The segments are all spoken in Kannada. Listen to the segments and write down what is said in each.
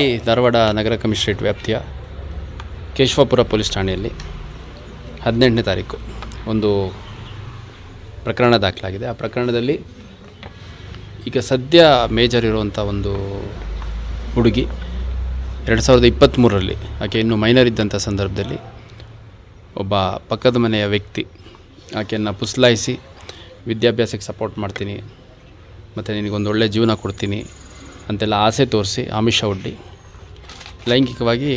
ಈ ಧಾರವಾಡ ನಗರ ಕಮಿಷನರೇಟ್ ವ್ಯಾಪ್ತಿಯ ಕೇಶವಪುರ ಪೊಲೀಸ್ ಠಾಣೆಯಲ್ಲಿ ಹದಿನೆಂಟನೇ ತಾರೀಕು ಒಂದು ಪ್ರಕರಣ ದಾಖಲಾಗಿದೆ. ಆ ಪ್ರಕರಣದಲ್ಲಿ ಈಗ ಸದ್ಯ ಮೇಜರ್ ಇರುವಂಥ ಒಂದು ಹುಡುಗಿ ಎರಡು ಸಾವಿರದ ಇಪ್ಪತ್ತ್ಮೂರರಲ್ಲಿ ಆಕೆ ಇನ್ನೂ ಮೈನರ್ ಇದ್ದಂಥ ಸಂದರ್ಭದಲ್ಲಿ ಒಬ್ಬ ಪಕ್ಕದ ಮನೆಯ ವ್ಯಕ್ತಿ ಆಕೆಯನ್ನು ಪುಸ್ಲಾಯಿಸಿ ವಿದ್ಯಾಭ್ಯಾಸಕ್ಕೆ ಸಪೋರ್ಟ್ ಮಾಡ್ತೀನಿ, ಮತ್ತು ನಿನಗೊಂದು ಒಳ್ಳೆಯ ಜೀವನ ಕೊಡ್ತೀನಿ ಅಂತೆಲ್ಲ ಆಸೆ ತೋರಿಸಿ ಆಮಿಷ ಒಡ್ಡಿ ಲೈಂಗಿಕವಾಗಿ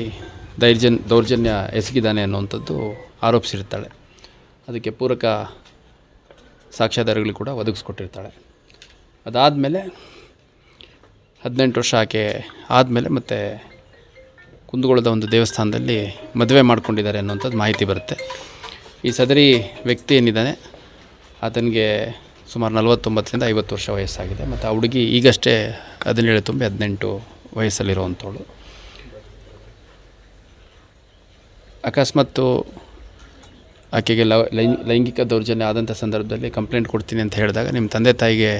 ದೈರ್ಜನ್ ದೌರ್ಜನ್ಯ ಎಸಗಿದ್ದಾನೆ ಅನ್ನುವಂಥದ್ದು ಆರೋಪಿಸಿರ್ತಾಳೆ. ಅದಕ್ಕೆ ಪೂರಕ ಸಾಕ್ಷ್ಯಾಧಾರಗಳು ಕೂಡ ಒದಗಿಸ್ಕೊಟ್ಟಿರ್ತಾಳೆ. ಅದಾದಮೇಲೆ ಹದಿನೆಂಟು ವರ್ಷ ಆಕೆ ಆದಮೇಲೆ ಮತ್ತೆ ಕುಂದಗೋಳದ ಒಂದು ದೇವಸ್ಥಾನದಲ್ಲಿ ಮದುವೆ ಮಾಡ್ಕೊಂಡಿದ್ದಾರೆ ಅನ್ನುವಂಥದ್ದು ಮಾಹಿತಿ ಬರುತ್ತೆ. ಈ ಸದರಿ ವ್ಯಕ್ತಿ ಏನಿದ್ದಾನೆ? ಆತನಿಗೆ ಸುಮಾರು ನಲವತ್ತೊಂಬತ್ತರಿಂದ ಐವತ್ತು ವರ್ಷ ವಯಸ್ಸಾಗಿದೆ. ಮತ್ತು ಆ ಹುಡುಗಿ ಈಗಷ್ಟೇ ಹದಿನೇಳು ತುಂಬಿ ಹದಿನೆಂಟು ವಯಸ್ಸಲ್ಲಿರುವಂಥವಳು. ಅಕಸ್ಮಾತ್ತು ಆಕೆಗೆ ಲವ್ ಲೈಂಗ್ ಲೈಂಗಿಕ ದೌರ್ಜನ್ಯ ಆದಂಥ ಸಂದರ್ಭದಲ್ಲಿ ಕಂಪ್ಲೇಂಟ್ ಕೊಡ್ತೀನಿ ಅಂತ ಹೇಳಿದಾಗ ನಿಮ್ಮ ತಂದೆ ತಾಯಿಗೆ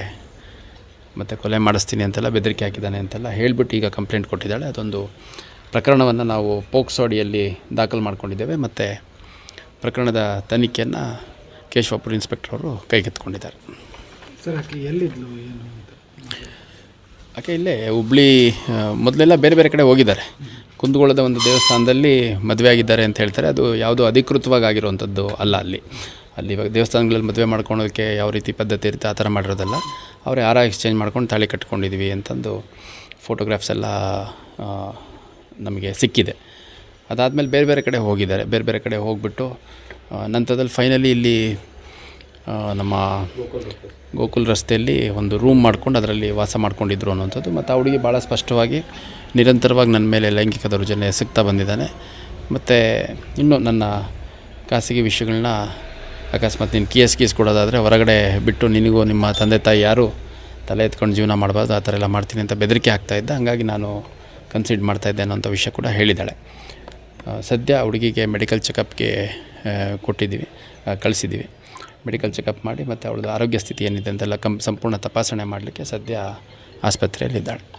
ಮತ್ತು ಕೊಲೆ ಮಾಡಿಸ್ತೀನಿ ಅಂತೆಲ್ಲ ಬೆದರಿಕೆ ಹಾಕಿದ್ದಾನೆ ಅಂತೆಲ್ಲ ಹೇಳಿಬಿಟ್ಟು ಈಗ ಕಂಪ್ಲೇಂಟ್ ಕೊಟ್ಟಿದ್ದಾಳೆ. ಅದೊಂದು ಪ್ರಕರಣವನ್ನು ನಾವು ಪೋಕ್ಸೋ ಅಡಿಯಲ್ಲಿ ದಾಖಲು ಮಾಡ್ಕೊಂಡಿದ್ದೇವೆ. ಮತ್ತು ಪ್ರಕರಣದ ತನಿಖೆಯನ್ನು ಕೇಶವಾಪುರ ಇನ್ಸ್ಪೆಕ್ಟರ್ ಅವರು ಕೈಗೆತ್ತಿಕೊಂಡಿದ್ದಾರೆ. ಸರ್, ಆಕೆ ಎಲ್ಲಿದ್ಲು, ಏನು ಅಂತ? ಆಕೆ ಇಲ್ಲೇ ಹುಬ್ಳಿ ಮೊದಲೆಲ್ಲ ಬೇರೆ ಬೇರೆ ಕಡೆ ಹೋಗಿದ್ದಾರೆ. ಕುಂದಗೋಳದ ಒಂದು ದೇವಸ್ಥಾನದಲ್ಲಿ ಮದುವೆ ಆಗಿದ್ದಾರೆ ಅಂತ ಹೇಳ್ತಾರೆ. ಅದು ಯಾವುದೋ ಅಧಿಕೃತವಾಗಿ ಆಗಿರುವಂಥದ್ದು ಅಲ್ಲ ಅಲ್ಲಿ. ಅಲ್ಲಿ ಇವಾಗ ದೇವಸ್ಥಾನಗಳಲ್ಲಿ ಮದುವೆ ಮಾಡ್ಕೊಳೋದಕ್ಕೆ ಯಾವ ರೀತಿ ಪದ್ಧತಿ ಇರುತ್ತೆ, ಆ ಥರ ಮಾಡಿರೋದಲ್ಲ. ಅವರೇ ಯಾರ ಎಕ್ಸ್ಚೇಂಜ್ ಮಾಡ್ಕೊಂಡು ತಾಳಿ ಕಟ್ಕೊಂಡಿದ್ವಿ ಅಂತಂದು ಫೋಟೋಗ್ರಾಫ್ಸ್ ಎಲ್ಲ ನಮಗೆ ಸಿಕ್ಕಿದೆ. ಅದಾದಮೇಲೆ ಬೇರೆ ಬೇರೆ ಕಡೆ ಹೋಗಿದ್ದಾರೆ. ಬೇರೆ ಬೇರೆ ಕಡೆ ಹೋಗಿಬಿಟ್ಟು ನಂತರದಲ್ಲಿ ಫೈನಲಿ ಇಲ್ಲಿ ನಮ್ಮ ಗೋಕುಲ್ ರಸ್ತೆಯಲ್ಲಿ ಒಂದು ರೂಮ್ ಮಾಡ್ಕೊಂಡು ಅದರಲ್ಲಿ ವಾಸ ಮಾಡ್ಕೊಂಡಿದ್ರು ಅನ್ನೋಂಥದ್ದು ಮತ್ತು ಆ ಹುಡುಗಿ ಭಾಳ ಸ್ಪಷ್ಟವಾಗಿ, ನಿರಂತರವಾಗಿ ನನ್ನ ಮೇಲೆ ಲೈಂಗಿಕ ದೌರ್ಜನ್ಯ ಎಸಗ್ತಾ ಬಂದಿದ್ದಾನೆ. ಮತ್ತು ಇನ್ನೂ ನನ್ನ ಖಾಸಗಿ ವಿಷಯಗಳನ್ನ ಅಕಸ್ಮಾತ್ ನೀನು ಕೇಸ್ ಕೀಸ್ ಕೊಡೋದಾದರೆ ಹೊರಗಡೆ ಬಿಟ್ಟು ನಿನಗೂ ನಿಮ್ಮ ತಂದೆ ತಾಯಿ ಯಾರು ತಲೆ ಎತ್ಕೊಂಡು ಜೀವನ ಮಾಡಬಾರ್ದು, ಆ ಥರ ಎಲ್ಲ ಮಾಡ್ತೀನಿ ಅಂತ ಬೆದರಿಕೆ ಆಗ್ತಾಯಿದ್ದ ಹಾಗಾಗಿ ನಾನು ಕನ್ಸಿಡ್ ಮಾಡ್ತಾಯಿದ್ದೆ ಅನ್ನೋಂಥ ವಿಷಯ ಕೂಡ ಹೇಳಿದ್ದಾಳೆ. ಸದ್ಯ ಹುಡುಗಿಗೆ ಮೆಡಿಕಲ್ ಚೆಕಪ್ಗೆ ಕೊಟ್ಟಿದ್ದೀವಿ ಕಳಿಸಿದ್ದೀವಿ. ಮೆಡಿಕಲ್ ಚೆಕಪ್ ಮಾಡಿ ಮತ್ತು ಅವಳದ್ದು ಆರೋಗ್ಯ ಸ್ಥಿತಿ ಏನಿದೆ ಅಂತೆಲ್ಲ ಕಂ ಸಂಪೂರ್ಣ ತಪಾಸಣೆ ಮಾಡಲಿಕ್ಕೆ ಸದ್ಯ ಆಸ್ಪತ್ರೆಯಲ್ಲಿದ್ದಾಳೆ.